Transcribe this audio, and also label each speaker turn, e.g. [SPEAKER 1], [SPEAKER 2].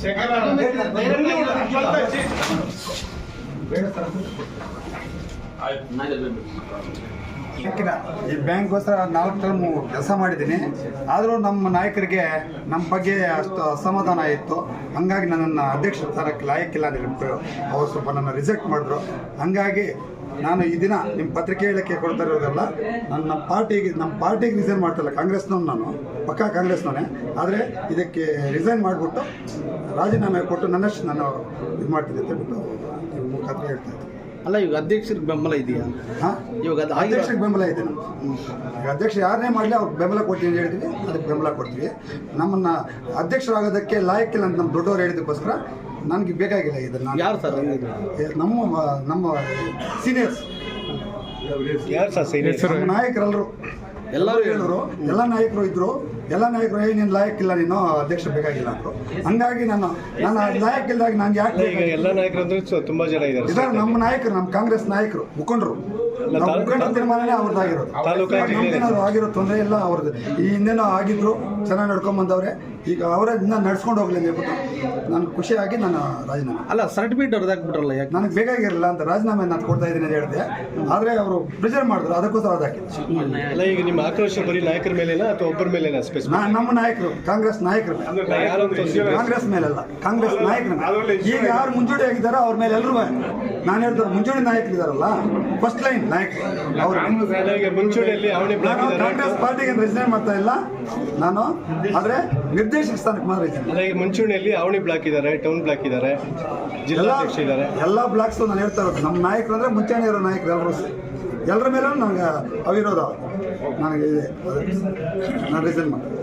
[SPEAKER 1] Se acaba la ಈ ಬ್ಯಾಂಕ್ಗೋಸ್ಕರ ನಾಲ್ಕು term ಕೆಲಸ ಮಾಡಿದ್ದೀನಿ. ಆದರೂ ನಮ್ಮ ನಾಯಕರಿಗೆ ನಮ್ಮ ಬಗ್ಗೆ ಅಷ್ಟು ಅಸಮಾಧಾನ ಇತ್ತು. ಹಂಗಾಗಿ ನನ್ನನ್ನು ಅಧ್ಯಕ್ಷ ಸ್ಥಾನಕ್ಕೆ ಲಾಯಕ್ಕಿಲ್ಲ ನಿಮ್ಮ ಅವರು ಸ್ವಲ್ಪ ನನ್ನ ರಿಜೆಕ್ಟ್ ಮಾಡಿದ್ರು. ಹಂಗಾಗಿ ನಾನು ಈ ದಿನ ನಿಮ್ಮ ಪತ್ರಿಕೆ ಹೇಳಿಕೆ ಕೊಡ್ತಾ ಇರೋದಲ್ಲ, ನನ್ನ ಪಾರ್ಟಿಗೆ ನಮ್ಮ ಪಾರ್ಟಿಗೆ ರಿಸೈನ್ ಮಾಡ್ತಾಯಿಲ್ಲ ಕಾಂಗ್ರೆಸ್ನವ್ನು ನಾನು. ಪಕ್ಕಾ ಕಾಂಗ್ರೆಸ್ನವನೇ. ಆದರೆ ಇದಕ್ಕೆ ರಿಸೈನ್ ಮಾಡಿಬಿಟ್ಟು ರಾಜೀನಾಮೆ ಕೊಟ್ಟು ನನ್ನಷ್ಟು ನಾನು ಇದು ಮಾಡ್ತೀನಿ ಅಂತ ಹೇಳ್ಬಿಟ್ಟು ನಿಮ್ಮ ಮುಖಾಂತರ ಹೇಳ್ತಾ ಇದ್ದೀನಿ.
[SPEAKER 2] ಅಲ್ಲ ಇವಾಗ ಅಧ್ಯಕ್ಷರಿಗೆ ಬೆಂಬಲ ಇದೆಯಾ?
[SPEAKER 1] ಹಾಂ?
[SPEAKER 2] ಇವಾಗ ಅದು ಆಗಿರೋ
[SPEAKER 1] ಅಧ್ಯಕ್ಷರಿಗೆ ಬೆಂಬಲ ಇದೆ. ಈಗ ಅಧ್ಯಕ್ಷ ಯಾರನ್ನೇ ಮಾಡಲಿ ಅವ್ರಿಗೆ ಬೆಂಬಲ ಕೊಡ್ತೀನಿ ಅಂತ ಹೇಳ್ತೀವಿ ಅದಕ್ಕೆ ಬೆಂಬಲ ಕೊಡ್ತೀವಿ. ನಮ್ಮನ್ನ ಅಧ್ಯಕ್ಷರಾಗೋದಕ್ಕೆ ಲಾಯಕ್ಕಿಲ್ಲ ಅಂತ ನಮ್ಮ ದೊಡ್ಡವರು ಹೇಳಿದಕ್ಕೋಸ್ಕರ ನನಗೆ ಬೇಕಾಗಿಲ್ಲ ಇದು
[SPEAKER 2] ಯಾರು ಸರ್?
[SPEAKER 1] ನಮ್ಮ ನಮ್ಮ ಸೀನಿಯರ್ಸ್
[SPEAKER 2] ಯಾರು ಸರ್
[SPEAKER 1] ಸೀನಿಯರ್ಸ್ ನಾಯಕರೆಲ್ಲರೂ ಎಲ್ಲರೂ ಹೇಳಿದ್ರು ಎಲ್ಲ ನಾಯಕರು ಇದ್ರು ಎಲ್ಲ ನಾಯಕರು ಏ ಲಾಯಕ್ ಇಲ್ಲ ನೀನು ಅಧ್ಯಕ್ಷ ಬೇಕಾಗಿಲ್ಲ ಅಂದ್ರು. ಹಂಗಾಗಿ ನಾನು ನಾನು ಲಾಯಕ್ಕಿಲ್ದಾಗ ನಂಗೆ ಯಾಕೆ
[SPEAKER 3] ಎಲ್ಲ ನಾಯಕರು ಅಂದ್ರೆ ತುಂಬಾ ಜನ ಇದ್ದಾರೆ.
[SPEAKER 1] ಇದಾರೆ ನಮ್ಮ ನಾಯಕರು ನಮ್ಮ ಕಾಂಗ್ರೆಸ್ ನಾಯಕರು ಮುಖಂಡರು. ಮುಖಂಡ ತೀರ್ಮಾನನೇ ಅವ್ರದ್ದಾಗಿರೋದು.
[SPEAKER 3] ತಾಲೂಕು
[SPEAKER 1] ನಮ್ಗೇನಾದ್ರು ಆಗಿರೋ ತೊಂದರೆ ಎಲ್ಲ ಅವ್ರದ್ದು. ಈ ಹಿಂದೆನೂ ಆಗಿದ್ರು ಚೆನ್ನಾಗಿ ನಡ್ಕೊಂಡ್ ಬಂದವ್ರೆ. ಈಗ ಅವರೇ ಇನ್ನ ನಡ್ಸ್ಕೊಂಡು ಹೋಗ್ಲಿ ಅಂತ ನನ್ಗೆ ನನಗೆ ಖುಷಿಯಾಗಿ ನಾನು ರಾಜೀನಾಮೆ.
[SPEAKER 2] ಅಲ್ಲ ಸರ್ಟಿಫಿಕೇಟ್ ಅವ್ರದ್ದು ಹಾಕ್ಬಿಟ್ರಲ್ಲ ಯಾಕೆ?
[SPEAKER 1] ನನಗೆ ಬೇಕಾಗಿರಲಿಲ್ಲ ಅಂತ ರಾಜೀನಾಮೆ ನಾನು ಕೊಡ್ತಾ ಇದ್ದೀನಿ ಅಂತ ಹೇಳಿದೆ. ಆದರೆ ಅವರು ಪ್ರಿಸರ್ವ್ ಮಾಡಿದ್ರು ಅದಕ್ಕೋಸ್ಕರ ಅದು ಹಾಕಿದ್ದೆ.
[SPEAKER 3] ಅಲ್ಲ ಈಗ ನಿಮ್ಮ ಆಕ್ರೋಶ ಬರೀ ನಾಯಕರ ಮೇಲೆನಾ ಅಥವಾ ಒಬ್ಬರ ಮೇಲೆನಾ ಸ್ಪೆಸಿಫಿಕ್
[SPEAKER 1] ನಮ್ಮ ನಾಯಕರು ಕಾಂಗ್ರೆಸ್ ನಾಯಕರು.
[SPEAKER 3] ಕಾಂಗ್ರೆಸ್ ಮೇಲೆ ಅಲ್ಲ
[SPEAKER 1] ಕಾಂಗ್ರೆಸ್ ನಾಯಕರು ಕಾಂಗ್ರೆಸ್ ನಾಯಕರ. ಮೇಲೆ. ಈಗ ಯಾರು ಮುಂಚೂಣಿ ಆಗಿದ್ದಾರೋ ಅವ್ರ ಮೇಲೆ ಎಲ್ಲರೂ ನಾನು ಹೇಳ್ತಾರೆ ಮುಂಚೂಣಿ ನಾಯಕರು ಇದಾರಲ್ಲ? ಫಸ್ಟ್ ಲೈನ್ ನಾಯಕ. ಅವರು. ಕಾಂಗ್ರೆಸ್ ಪಾರ್ಟಿಗೆ ರಿಸೈನ್ ಮಾಡ್ತಾ ಇಲ್ಲ. ನಾನು ಆದ್ರೆ ನಿರ್ದೇಶಕ ಸ್ಥಾನಕ್ಕೆ ಮಾತ್ರ ಇದ್ದೀನಿ.
[SPEAKER 3] ಮುಂಚೂಣಿಯಲ್ಲಿ ಅವಣಿ ಬ್ಲಾಕ್ ಇದ್ದಾರೆ ಟೌನ್ ಬ್ಲಾಕ್ ಇದ್ದಾರೆ ಜಿಲ್ಲಾಧ್ಯಕ್ಷ ಇದ್ದಾರೆ
[SPEAKER 1] ಎಲ್ಲ ಬ್ಲಾಕ್ಸ್ ನಾನು ಹೇಳ್ತಾ ಇರೋದು. ನಮ್ಮ ನಾಯಕರು ಅಂದ್ರೆ ಮುಂಚೂಣಿ ಇರೋ ನಾಯಕರು ಎಲ್ಲರೂ ಎಲ್ಲರ ಮೇಲೂ ನನಗೆ ಅವಿರೋಧ. ನನಗೆ ಇದೆ. ನಾನು ರಿಸೈನ್ ಮಾಡ್ತೀನಿ.